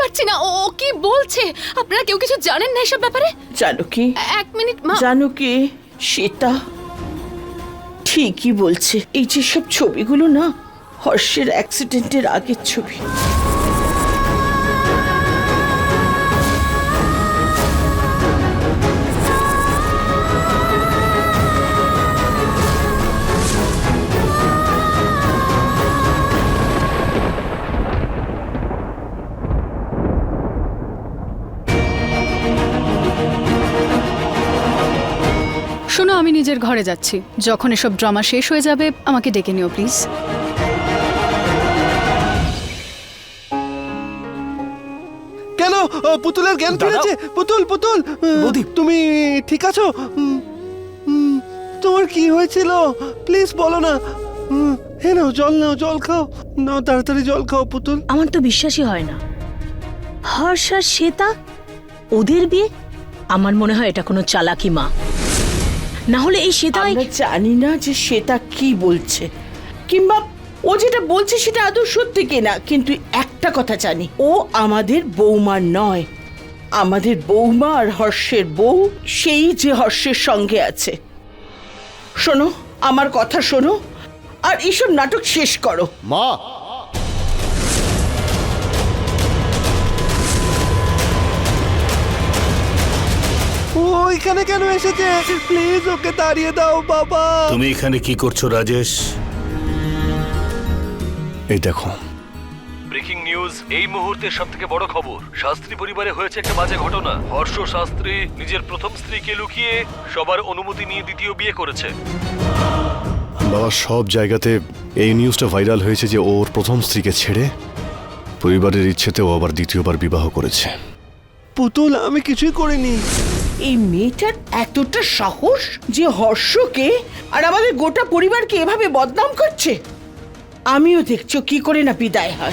পারছি না। ও কি বলছে? আপনারা কেউ কিছু জানেন না এসব ব্যাপারে? জানো কি এক মিনিট মা। জানো কি সেটা ঠিকই বলছে। এই যে সব ছবিগুলো না হর্ষের অ্যাক্সিডেন্টের আগের ছবি। শোনো আমি নিজের ঘরে যাচ্ছি। যখন এসব ড্রামা শেষ হয়ে যাবে আমাকে ডেকে নিও প্লিজ। কেন? ও, পুতুলের জ্ঞান ফিরেছে পুতুল পুতুল! তুমি ঠিক আছো? তোমার কি হয়েছিল? প্লিজ বলো না। হে নাও জল নাও জল খাও। নাও তাড়াতাড়ি জল খাও পুতুল। আমার তো বিশ্বাসই হয় না। হর্ষ আর শ্বেতা ওদের বিয়ে? আমার মনে হয় এটা কোনো চালাকি মা। না হলে এই শ্বেতাই আমরা জানি না যে সেটা কি বলছে। কিংবা ও যেটা বলছে সেটা আদৌ সত্যি কিনা কিন্তু একটা কথা জানি। ও আমাদের বৌমা নয়। আমাদের বৌমা আর হর্ষের বউ সেই যে হর্ষের সঙ্গে আছে। শোনো আমার কথা শোনো আর এইসব নাটক শেষ করো। মা এখানে কেন এসেছে? প্লিজ ওকে তাড়িয়ে দাও বাবা। তুমি এখানে কি করছ রাজেশ? এই দেখো। ব্রেকিং নিউজ এই মুহূর্তের সব থেকে বড় খবর। শাস্ত্রী পরিবারে হয়েছে একটা বাজে ঘটনা। হর্ষ শাস্ত্রী নিজের প্রথম স্ত্রীকে লুকিয়ে সবার অনুমতি নিয়ে দ্বিতীয় বিয়ে করেছে। বাবা সব জায়গাতে এই নিউজটা ভাইরাল হয়েছে যে ওর প্রথম স্ত্রীকে ছেড়ে পরিবারের ইচ্ছেতে ও আবার দ্বিতীয়বার বিবাহ করেছে। পুতুল আমি কিছুই করিনি। এই মেয়েটার এতটা সাহস যে হর্ষকে আর আমাদের গোটা পরিবারকে এভাবে বদনাম করছে? আমিও দেখছ কি করে না বিদায় হয়।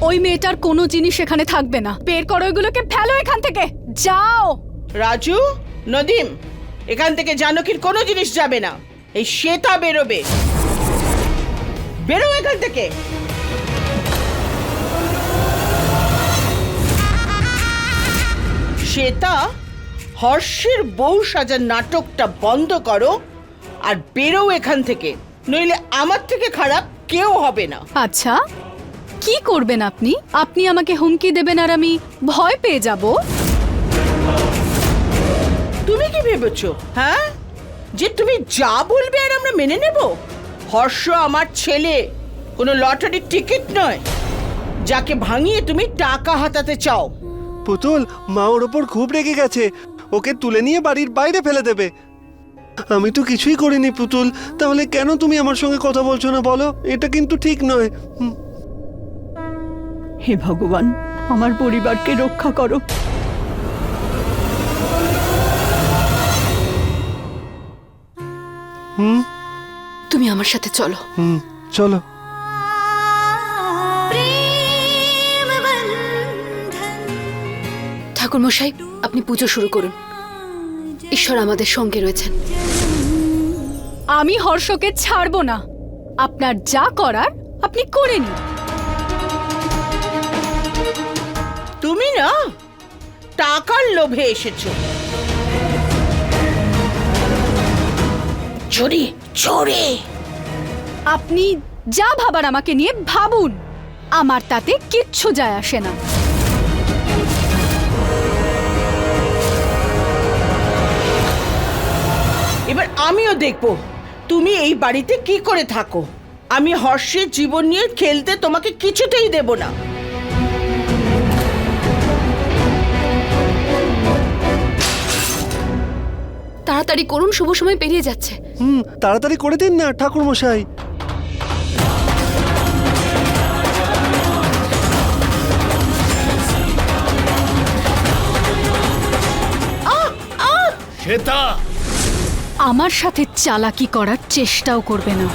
ওই মেয়েটার কোনো জিনিস এখানে থাকবে না। বের করো ওইগুলোকে ফেলো এখান থেকে। যাও। রাজু নদীম এখান থেকে জানকীর কোনো জিনিস যাবে না। এই শ্বেতা বেরোবে। বেরো এখান থেকে। শ্বেতা হর্ষের বউ সাজার নাটকটা বন্ধ করো আর বেরো এখান থেকে। নইলে আমার থেকে খারাপ কেউ হবে না। আচ্ছা কি করবেন আপনি? আপনি আমাকে হুমকি দেবেন আর আমি ভয় পেয়ে যাব। তুমি কি ভেবেছো হ্যাঁ? যে তুমি যা বলবে আর আমরা মেনে নেব? হর্ষ আমার ছেলে কোনো লটারির টিকিট নয়। যাকে ভাঙিয়ে তুমি টাকা হাতাতে চাও। পুতুল মা ওর ওপর খুব রেগে গেছে। ওকে তুলে নিয়ে বাড়ির বাইরে ফেলে দেবে। আমি তো কিছুই করিনি পুতুল। তাহলে কেন তুমি আমার সঙ্গে কথা বলছো না বলো? এটা কিন্তু ঠিক নয়। হুম, হে ভগবান আমার পরিবারকে রক্ষা করো। হুম। তুমি আমার সাথে চলো। হুম চলো। ঠাকুর মশাই আপনি পুজো শুরু করুন। ঈশ্বর আমাদের সঙ্গে রয়েছেন। আমি হর্ষকে ছাড়বো না। আপনার যা করার আপনি করে নিন। তুমি না টাকার লোভে এসেছ। চোরি চোরে আপনি যা ভাবার আমাকে নিয়ে ভাবুন। আমার তাতে কিচ্ছু যায় আসে না। আমিও দেখব। তুমি এই বাড়িতে কি করে থাকো? আমি হর্ষের জীবন নিয়ে খেলতে তোমাকে কিছুতেই দেব না। তাড়াতাড়ি করুন শুভ সময় পেরিয়ে যাচ্ছে। হুম তাড়াতাড়ি করে দিন না ঠাকুর মশাই শ্বেতা! আমার সাথে চালাকি করার চেষ্টাও করবে না।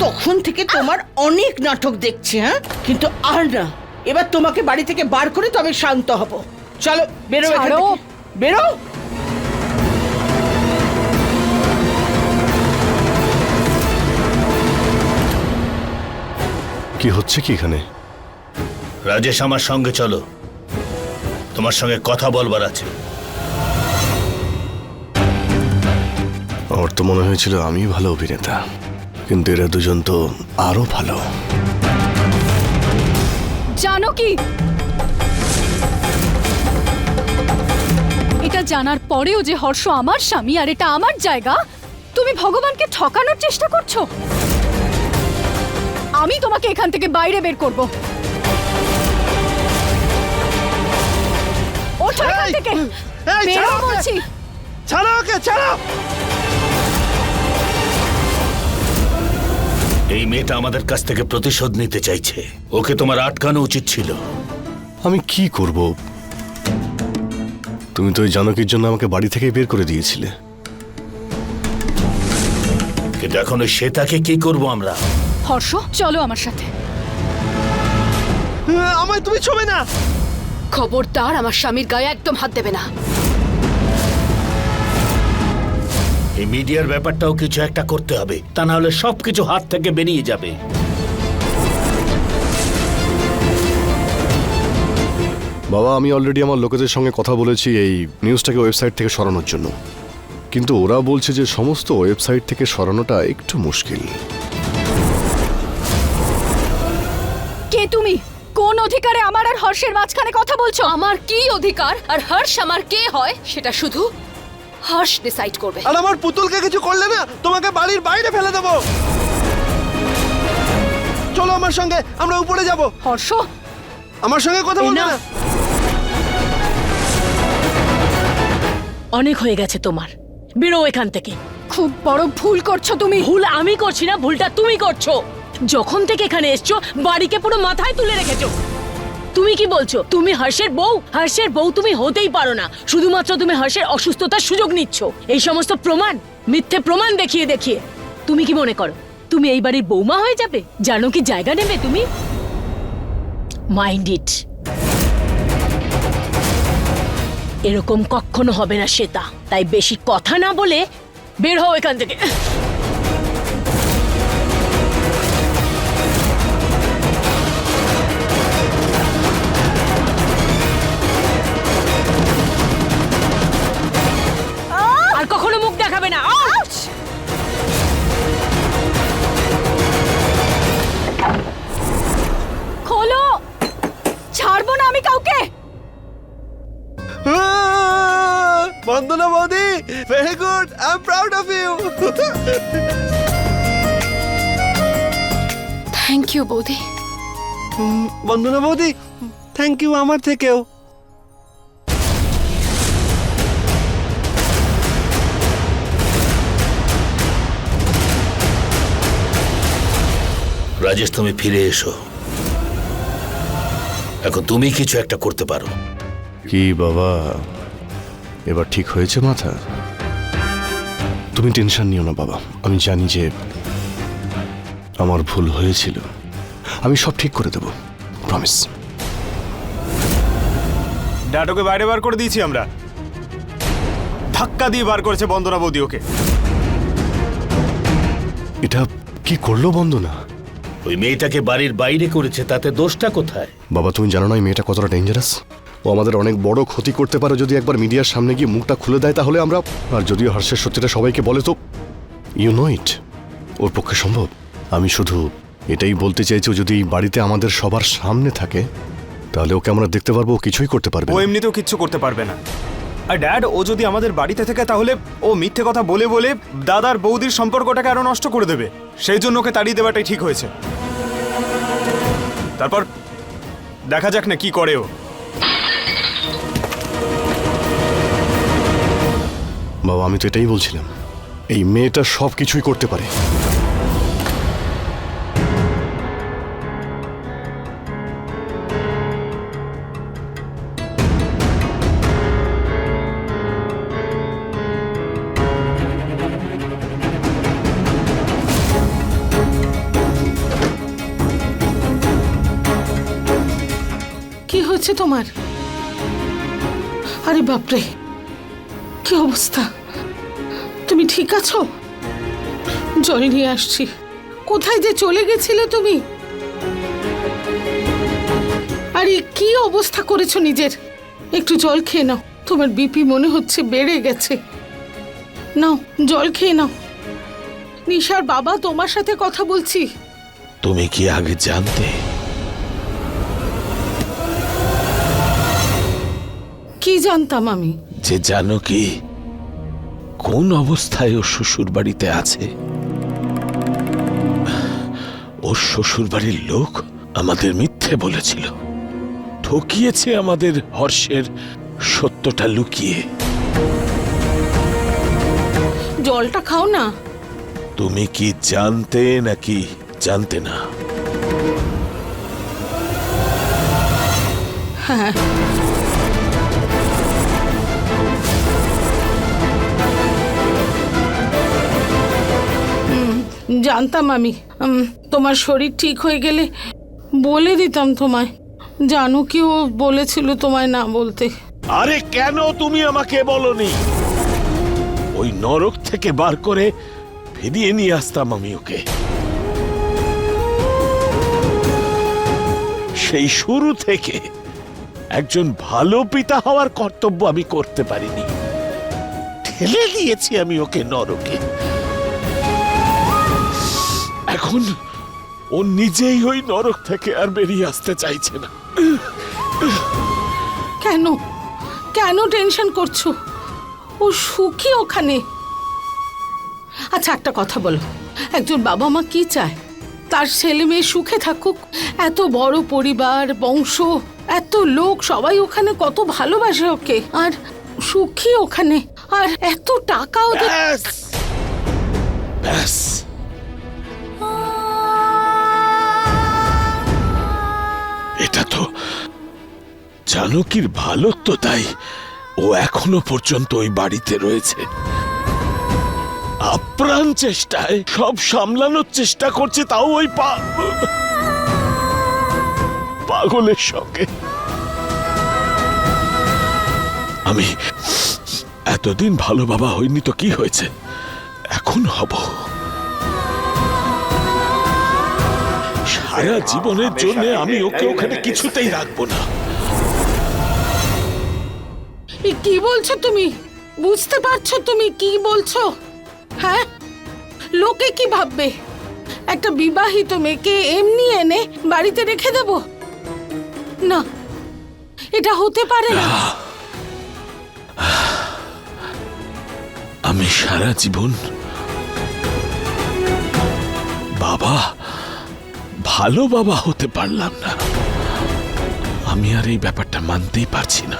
তখন থেকে তোমার অনেক নাটক দেখছি হ্যাঁ? কিন্তু আর না। এবার তোমাকে বাড়ি থেকে বার করে তবে শান্ত হব। চলো বেরো এখান বেরো? কি হচ্ছে কি এখানে? রাজেশ আমার সঙ্গে চলো। তোমার সঙ্গে কথা বলবার আছে। আমার তো মনে হয়েছিল আমি ভালো অভিনেতা কিন্তু এরা দুজন তো আরও ভালো। জানো কি? এটা জানার পরেও যে হর্ষ আমার স্বামী আর এটা আমার জায়গা তুমি ভগবানকে ঠকানোর চেষ্টা করছ? আমি তোমাকে এখান থেকে বাইরে বের করব। ওঠো এখান এই, থেকে। বেরো। বলছি। ছাড়ো ওকে ছাড়ো। এই মেয়েটা আমাদের কাছ থেকে প্রতিশোধ নিতে চাইছে। ওকে তোমার আটকানো উচিত ছিল। আমি কি করব? তুমি তো ওই জানকীর জন্য আমাকে বাড়ি থেকে বের করে দিয়েছিলে। কিন্তু এখন ওই শ্বেতাকে কি করব আমরা? হর্ষ চলো আমার সাথে। আমায় তুমি ছবে না। খবরদার আমার স্বামীর গায়ে একদম হাত দেবে না। এই মিডিয়ার ব্যাপারটাও কিছু একটা করতে হবে। তা না হলে সবকিছু হাত থেকে বেরিয়ে যাবে। বাবা আমি অলরেডি আমার লোকেদের সঙ্গে কথা বলেছি এই নিউজটাকে ওয়েবসাইট থেকে সরানোর জন্য। কিন্তু ওরা বলছে যে সমস্ত ওয়েবসাইট থেকে সরানোটা একটু মুশকিল। কে তুমি? কোন অধিকারে আমার আর হর্ষের মাঝখানে কথা বলছো? আমার কি অধিকার? আর হর্ষ আমার কে হয়? সেটা শুধু হর্ষ ডিসাইড করবে। আর আমার পুতুলকে কিছু করলে না তোমাকে বাড়ির বাইরে ফেলে দেবো। চলো আমার সঙ্গে আমরা উপরে যাব। হর্ষ? আমার সঙ্গে কথা বলবে না? অনেক হয়ে গেছে তোমার। বেরো এখান থেকে। খুব বড় ভুল করছ তুমি। ভুল আমি করছি না ভুলটা তুমি করছ। যখন থেকে এখানে এসছো, বাড়িকে পুরো মাথায় তুলে রেখেছো। তুমি কি বলছো? তুমি হর্ষের বউ? হর্ষের বউ তুমি হতেই পারো না। শুধুমাত্র তুমি হর্ষের অসুস্থতার সুযোগ নিচ্ছ। এই সমস্ত প্রমাণ, মিথ্যে প্রমাণ দেখিয়ে দেখিয়ে। তুমি কি মনে করো, তুমি এই বাড়ির বৌমা হয়ে যাবে? জানো কি জায়গা নেবে তুমি? মাইন্ড ইট এরকম কখনো হবে না শ্বেতা। তাই বেশি কথা না বলে বের হও এখান থেকে। দেখাবে না। আউট! খোলো। ছাড়বো না আমি কাউকে। বন্দনা বৌদি very good I am proud of you thank you বৌদি। বন্দনা বৌদি থ্যাংক ইউ আমার থেকেও। রাজেশ তুমি ফিরে এসো। এখন তুমি কিছু একটা করতে পারো। কি বাবা? এবার ঠিক হয়েছে মাথা? তুমি টেনশন নিও না বাবা। আমি জানি যে আমার ভুল হয়েছিল। আমি সব ঠিক করে দেব। প্রমিস ড্যাডোকে বাইরে বার করে দিয়েছি আমরা। ধাক্কা দিয়ে বার করেছে বন্দনা বৌদি ওকে। এটা কি করল বন্দনা? ওই মেয়েটাকে বাড়ির বাইরে করেছে তাতে দোষটা কোথায়? বাবা তুমি জানো না এই মেয়েটা কতটা ডেঞ্জারাস ও আমাদের অনেক বড় ক্ষতি করতে পারে যদি একবার মিডিয়ার সামনে গিয়ে মুখটা খুলে দেয় তাহলে আমরা আর যদিও হর্ষের সত্যিটা সবাইকে বলে তো ইউ নো ইট ওর পক্ষে সম্ভব। আমি শুধু এটাই বলতে চাইছি ও যদি বাড়িতে আমাদের সবার সামনে থাকে তাহলে ওকে আমরা দেখতে পারব ও কিছুই করতে পারবে ও এমনিতেও কিচ্ছু করতে পারবে না। আর ড্যাড, ও যদি আমাদের বাড়িতে থাকে তাহলে ও মিথ্যে কথা বলে বলে দাদার বৌদির সম্পর্কটাকে আরও নষ্ট করে দেবে। সেই জন্য ওকে তাড়িয়ে দেওয়াটাই ঠিক হয়েছে। তারপর দেখা যাক না কি করে ও। বাবা, আমি তো এটাই বলছিলাম। এই মেয়েটা সব কিছুই করতে পারে। হয়েছে তোমার? আরে বাপরে, কি অবস্থা? তুমি ঠিক আছো? জল নিয়ে আসছি। কোথায় যে চলে গেছিলে তুমি? আরে কি অবস্থা করেছ নিজের? একটু জল খেয়ে নাও, তোমার বিপি মনে হচ্ছে বেড়ে গেছে। নাও, জল খেয়ে নাও। নিশার বাবা তোমার সাথে কথা বলছি। তুমি কি আগে জানতে কি জানতাম আমি? যে জানো কি? কোন অবস্থায় ও শ্বশুর বাড়িতে আছে? ওর শ্বশুর বাড়ির লোক আমাদের মিথ্যে বলেছিল। ঠকিয়েছে আমাদের হর্ষের সত্যটা লুকিয়ে। জলটা খাও না। তুমি কি জানতে নাকি জানতে না? হ্যাঁ। জানতাম আমি। তোমার শরীর ঠিক হয়ে গেলে বলে দিতাম তোমায়। জানো কি ও বলেছিল তোমায় না বলতে। আরে কেন তুমি আমাকে বলনি? ওই নরক থেকে বার করে ফিরিয়ে নিয়ে আসতাম আমি ওকে। সেই শুরু থেকে একজন ভালো পিতা হওয়ার কর্তব্য আমি করতে পারিনি। ঠেলে দিয়েছি আমি ওকে নরকে। এখন ও নিজেই ওই নরক থেকে আর বেরিয়ে আসতে চাইছে না। কেন? কেন টেনশন করছ? ও সুখী ওখানে। আচ্ছা একটা কথা বলো। একজন বাবা মা কি চায়? তার ছেলে মেয়ে সুখে থাকুক? এত বড় পরিবার বংশ এত লোক সবাই ওখানে কত ভালোবাসে ওকে। আর সুখী ওখানে। আর এত টাকা ওদের ব্যাস। এটা তো জানকীর ভালো তো তাই ও এখনও পর্যন্ত ওই বাড়িতে রয়েছে। আপ্রাণ চেষ্টায়, সব সামলানোর চেষ্টা করছে তাও ওই পা পাগলের সঙ্গে। আমি এতদিন ভালো বাবা হইনি তো কি হয়েছে? এখন হব। সারা জীবনের জন্য আমি ওকে ওখানে কিছুতেই রাখব না। কি বলছো তুমি? বুঝতে পারছ তুমি কি বলছো? হ্যাঁ? লোকে কি ভাববে? একটা বিবাহিত মেয়েকে এমনি এনে বাড়িতে রেখে দেব? না এটা হতে পারে না। আমি সারা জীবন বাবা ভালো বাবা হতে পারলাম না। আমি আর এই ব্যাপারটা মানতেই পারছি না।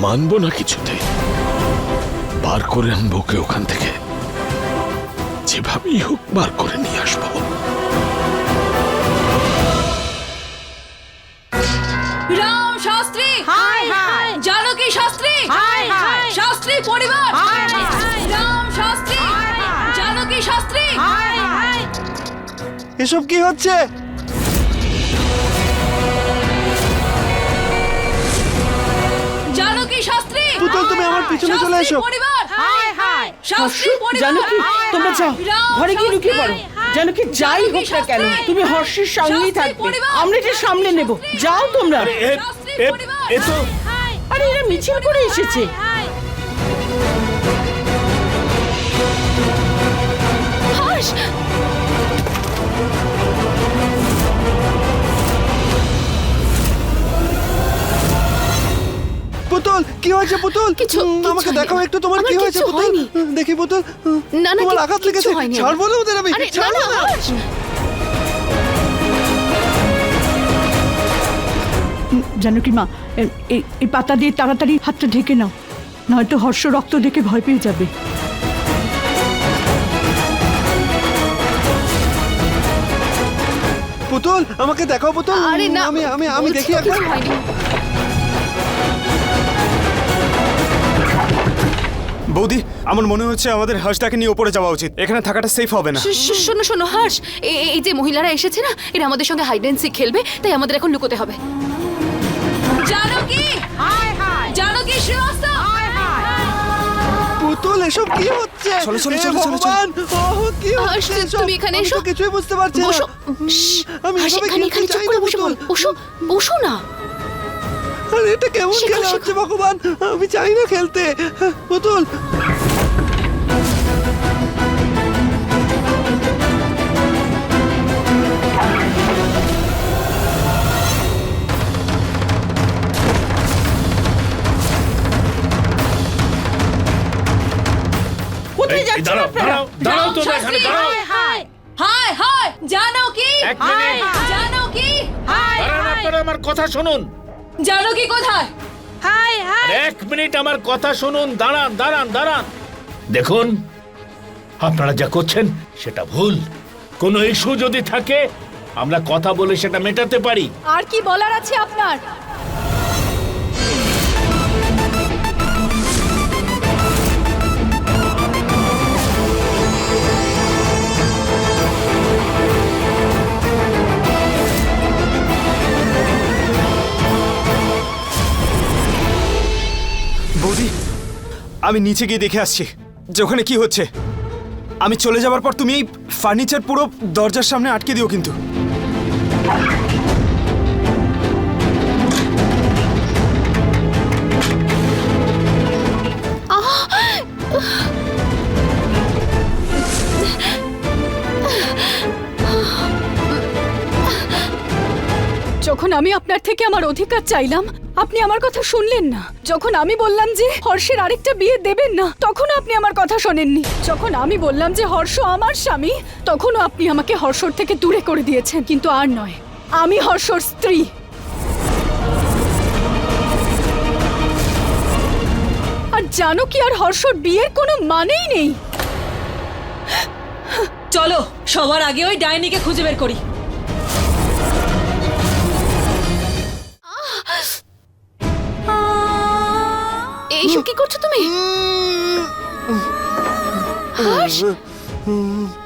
মানবো না কিছুতে। বার করে আনব ওকে ওখান থেকে। যেভাবেই হোক বার করে নিয়ে আসব। Ram Shastri! High high Janaki Shastri! High high Shastri পরিবার! হাই হাই এসব কি হচ্ছে? জানকী শাস্ত্রী? পুতুল, তুমি আমার পিছনে চলে এসো। পরিবার। হাই হাই শাস্ত্রী পরিবার। জানো তোমরা। যাও ঘরে গিয়ে লুকিয়ে পড়ো। শাস্ত্রী, কি? যাই হোক না কেন তুমি হর্ষের সঙ্গেই থাকবে। আমরা এটা সামলে নেব। যাও তোমরা। আরে এরা মিছিল করে এসেছে। হর্ষ পুতুল কি হয়েছে পুতুল? কিছু- আমাকে দেখাও একটু তোমার কি হয়েছে পুতুল? দেখি পুতুল। না, না, তোমার আঘাত লেগেছে। ছাড়বো না ওদের আমি না ছাড়বো না না জানকী মা এই পাতা দিয়ে তাড়াতাড়ি হাতটা ঢেকে নাও নয়তো হর্ষ রক্ত দেখে ভয় পেয়ে যাবে। পুতুল আমাকে দেখাও পুতুল। আরে না আমি আমি আমি দেখি একবার। বৌদি আমার মনে হচ্ছে আমাদের হাঁসটাকে নিয়ে ওপরে যাওয়া উচিত। এখানে থাকাটা সেফ হবে না। শোনো শোনো এ- এই যে মহিলারা এসেছে না এরা আমাদের সঙ্গে হাইড অ্যান্ড সিক খেলবে তাই আমাদের এখন লুকোতে হবে। জানকী জানকী শ্রীবাস্তব পুতুল এসব কি হচ্ছে? চলো, চলো, এ চলো, চলো, চলো। ভগবান, ওহ, কি হচ্ছে তুমি এখানে আমি এসো। কিছুই বুঝতে পারছি না। আমি এখানে এখানে চুপ করে বসে পুতুল। বলো। বসো বসো না। আরে এটা কেমন শেখো, খেলা শেখো। হচ্ছে ভগবান? আমি চাই না খেলতে। পুতুল। কোথায় যাচ্ছেন আপনারা? দাঁড়াও তো শাস্ত্রী হাই হাই জানকী এক মিনিট। জানকী দাঁড়ান আপনারা আমার কথা শুনুন। জানকী কোথায়? High high. এক মিনিট আমার কথা শুনুন দাঁড়ান দাঁড়ান দাঁড়ান। দেখুন আপনারা যা করছেন সেটা ভুল। কোনো ইস্যু যদি থাকে আমরা কথা বলে সেটা মেটাতে পারি। আর কি বলার আছে আপনার? বৌদি, আমি নিচে গিয়ে দেখে আসছি যে ওখানে কি হচ্ছে। আমি চলে যাবার পর তুমি এই ফার্নিচার পুরো দরজার সামনে আটকে দিও কিন্তু। যখন আমি আপনার থেকে আমার অধিকার চাইলাম, আপনি আমার কথা শুনলেন না। যখন আমি বললাম যে হর্ষের আরেকটা বিয়ে দেবেন না, তখনও আপনি আমার কথা শোনেননি। যখন আমি বললাম যে হর্ষ আমার স্বামী, তখনও আপনি আমাকে হর্ষর থেকে দূরে করে দিয়েছেন। কিন্তু আর নয়, আমি হর্ষর স্ত্রী। আর জানো কি, আর হর্ষর বিয়ের কোনো মানেই নেই। চলো, সবার আগে ওই ডাইনিকে খুঁজে বের করি। এইসব কি করছ তুমি? হর্ষ!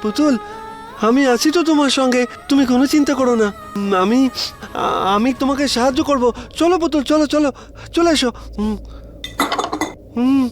পুতুল, আমি আছি তো তোমার সঙ্গে। তুমি কোনো চিন্তা করো না। আমি আমি তোমাকে সাহায্য করব। চলো পুতুল, চলো চলো, চলে এসো। হুম হুম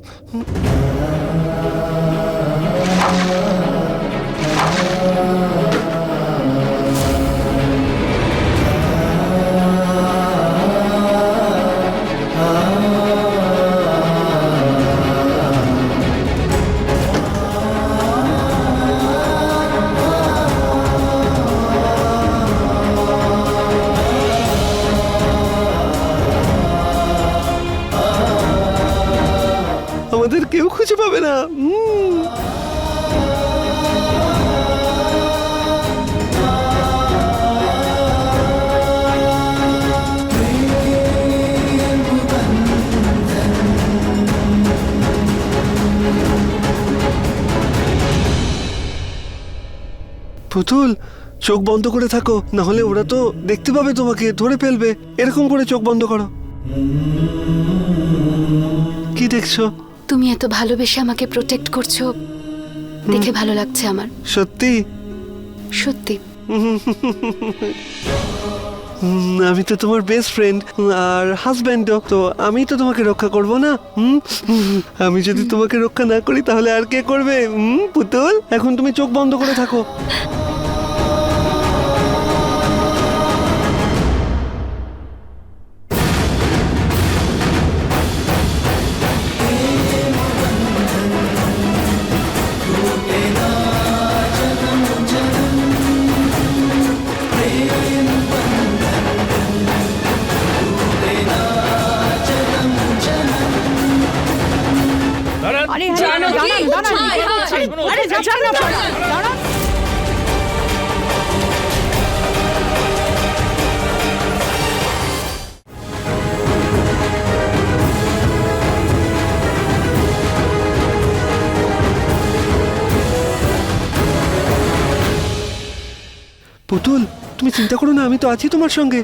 কেউ খুঁজে পাবে না। পুতুল, চোখ বন্ধ করে থাকো না হলে ওরা তো দেখতে পাবে তোমাকে, ধরে ফেলবে। এরকম করে চোখ বন্ধ করো। কি দেখছ? তুমি এত ভালোবেসে আমাকে প্রোটেক্ট করছ দেখে ভালো লাগছে আমার। সত্যি? সত্যি। আমি তো তোমার বেস্ট ফ্রেন্ড আর হাজব্যান্ডও তো আমি তো তোমাকে রক্ষা করব না হুম? আমি যদি তোমাকে রক্ষা না করি তাহলে আর কে করবে হুম, পুতুল? এখন তুমি চোখ বন্ধ করে থাকো। পুতুল তুমি চিন্তা করো না আমি তো আছি তোমার সঙ্গে।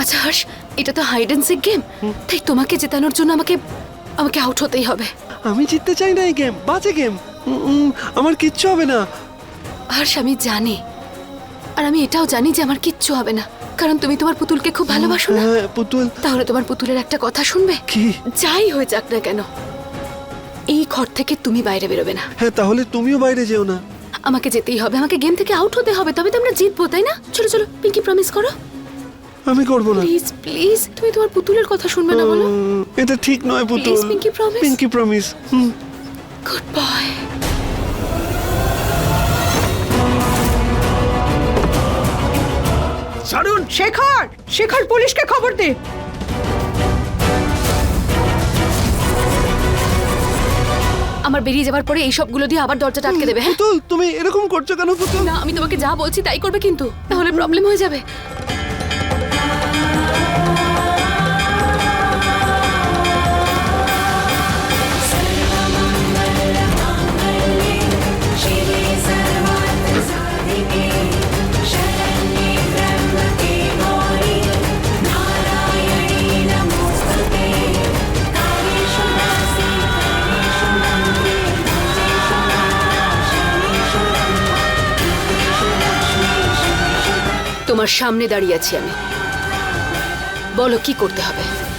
আচ্ছা হর্ষ এটা তো হাইড অ্যান্ড সিক গেম তাই তোমাকে জেতানোর জন্য আমাকে আমাকে আউট হতেই হবে। আমি জিততে চাই না এই গেম বাজে গেম আমার কিচ্ছু হবে না। হর্ষ আমি জানি। আর আমি এটাও জানি যে আমার কিচ্ছু হবে না। কারণ তুমি তোমার পুতুলকে খুব ভালোবাসো না। হ্যাঁ পুতুল। তাহলে তোমার পুতুলের একটা কথা শুনবে? কি? যাই হয়ে যাক না কেন। এই ঘর থেকে তুমি বাইরে বেরোবে না। হ্যাঁ তাহলে তুমিও বাইরে যেও না। আমাকে যেতেই হবে। আমাকে গেম থেকে আউট হতে হবে। তবে তো আমরা জিতবো তাই না? চলো চলো পিঙ্কি প্রমিস করো। আমি করব না। প্লিজ প্লিজ তুমি তোমার পুতুলের কথা শুনবে না বলো। এটা ঠিক নয় পুতুল। Please, Pinky promise. Pinky promise good boy ছাড়ুন শেখর শেখর পুলিশকে খবর দে। আমার বেরিয়ে যাবার পরে এই সবগুলো দিয়ে আবার দরজাটা আটকে দেবে হ্যাঁ? তুমি এরকম করছ কেন পুতুল? না আমি তোমাকে যা বলছি তাই করবে কিন্তু। তাহলে প্রবলেম হয়ে যাবে। তোমার সামনে দাঁড়িয়ে আছি আমি। বলো কি করতে হবে?